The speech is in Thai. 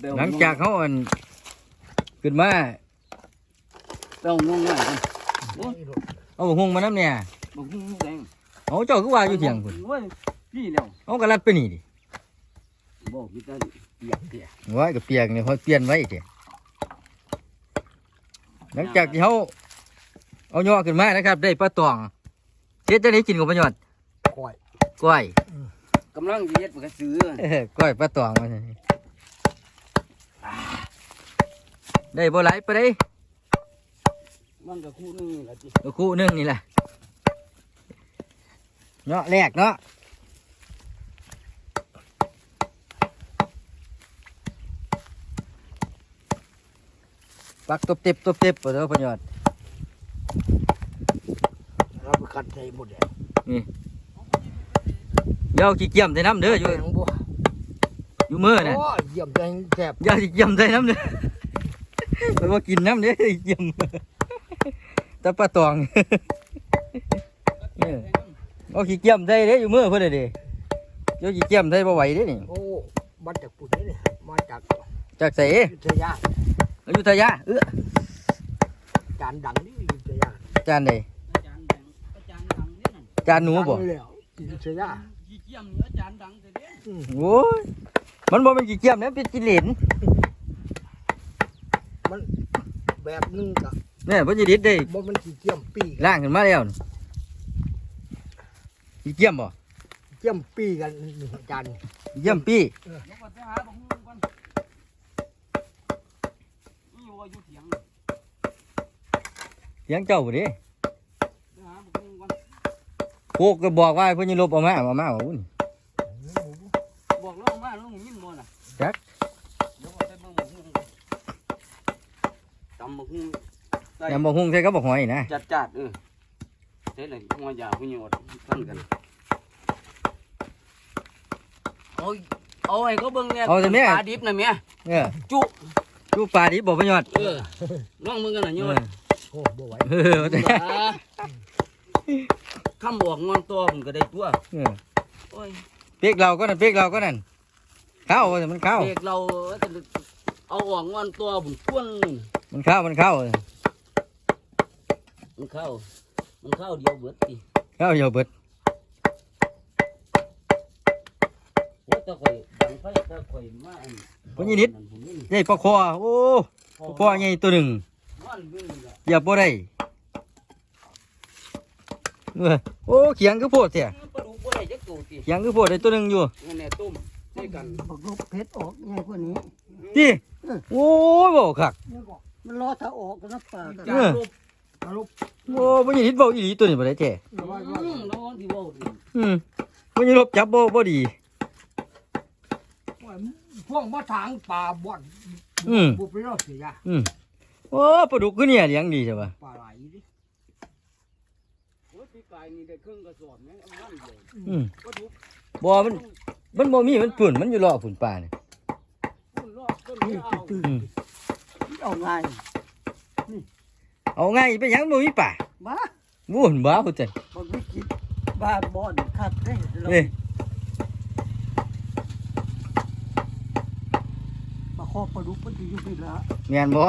เดี๋ยวหลังจากเขาอันขึ้นมาเดี๋ยวงงง่ายกันเอาบักฮุงมาน้ำเนี่ยบอกงงแดงเอาเจ้าคือว่าอยู่เถียงคุณโอ้ยพี่แล้วเอากระลัดไปนี่ดิบอกพี่ตาเปียกเปียกไว้กับเปียกเนี่ยเขาเปลี่ยนไว้เถอะหลังจากที่เขาเอาย่อขึ้นมานะครับ ได้ปลาตองเฮ็ดจะได้กินกับปลาหยอดก้อยก้อยกำลังเย็ดมันก็ซื้อเอ้อก้อยปลาตองมาสิ ได้บ่หลายไปได้มันก็คู่นึงนี่แหละจิตัวคู่หนึงนี่แหละเนาะแรกเนาะปักตบเต็บตบเต็บปะเด้อพะยอดเราไปกัดใจหมดเลยเดี๋ยวขี้เกียมใส่น้ำเด้ออยู่แข็งบัวอยู่มือน่ะโอ้ยเยี่ยมใจแซ่บอย่าขี้เกียมใส่น้ำเด้อ ไปว่ากินน้ำเด้อขี้เกียมตะปะตองเออเอาขี้เกียมใส่เด้ออยู่มือเพิ่นน่ะเด้เดี๋ยวขี้เกียมใส่บ่ไหวเด้อนี่โอ้มาจากปุ่นนี่มาจากจากใส่อยุธยาอยุธยาเออจานดังนี่อยุธยาจานใดอาจารย์ดังอาจารย์ดังนี่นั่นจานหนูบ่ดังแล้วอยุธยาขี้เกียจนี่อาจารย์ดังแต่เด้อืมโอ้ยมันบ่เป็นขี้เกียมนะเป็นกิเลน แบบนึงกับเนี่ยเพิ่นสิดิดได้บ่มันขี้เกียมปีกันล่างขึ้นมาแล้วนี่ขี้เกียมบ่เกียมปีกันนี่อาจารย์ขี้เกียมปี้เดี๋ยวก่อนไปหาบักฮุ้งก่อนนี่ว่าอยู่เถียงเสียงเจ้าบ่เด้ไปหาบักฮุ้งก่อนโคกก็บอกว่าเพิ่นสิลบเอามาเอามาว่าอุ่นบอกแล้วมาลุงยินบ่น่ะจักเดี๋ยวก่อนไปเบิ่งบักฮุ้งก่อน ตำบักฮุ้งยำบ่ฮุงใส่กับบ่หอยนะจัดจัดๆเออเท่ไหนหัวยาหัวหยดท่านกันเอาเอาไอ้เขาเบิ่งเนี่ยเอาแต่แม่ปลาดิบน่ะแม่เออจุ จูปลาดิบบ่พะยอดเออลองมึงกันน่ะโยเอนอโอ้บ่ไหวเออเอาแต่คำบอกงอนตัวผมก็ได้ตัวเออโอ้ยเปีกเราก็นั่นเปีกเราก็นั่นเข้าว่าแต่มันเข้าเด็กเราเอาออกงอนตัวผมทวนเลย มันเข้ามันเข้ามันเข้า มันเข้าเดียวเบิดทีเข้าอย่าเบิดโอ้ยตะข่อยดังไฟตะข่อยมาอันเพิ่นสิดิดผมนี่ใหญ่ปลาคอโอ้ปลาคอใหญ่ตัวหนึงมันอยู่นี่ล่ะอย่าบ่ได้เออโอ้เขียงคือโพดเสียปลาดุกบ่ได้จักตัวติเขียงคือโพดได้ตัวหนึงอยู่งั้นแน่ต้มใส่กันบักลบเพชรออกง่ายกว่านี้ติโอ้ยบ่คัก มันรอถ้าออกก็นับปลากันเออตลบโอ้บ่ยินเว้าอีหลีตัวนี้บ่ได้แท้ระวังว่าอืมน้องที่เว้าดิอืมบ่ยินลบจับบ่บ่ดี พวกมาทางป่าบ่อนอืม บุไปรอดเสียอืมโอ้ปลาดุกคือเนี่ยเลี้ยงดีใช่ป่ะปลาไหลดิโอ้ยปีกายนี่ได้ครึ่งกระสอบแม่งเอามันเลยอืมปลาดุกบ่มัน มันบ่มีมันปุ่นมันอยู่รอปุ่นปลาเนี่ยต้นรอบต้นไม่เอาอืม เอาง่ายเอาไงไปหยังบ่มีปลาบ้าบ่นบ้าพุ่นจังบักวิกิตบ้าบ่อนคัดได้เอ้ยปลาคอปลาดุกมันอยู่ที่ละแม่นบ่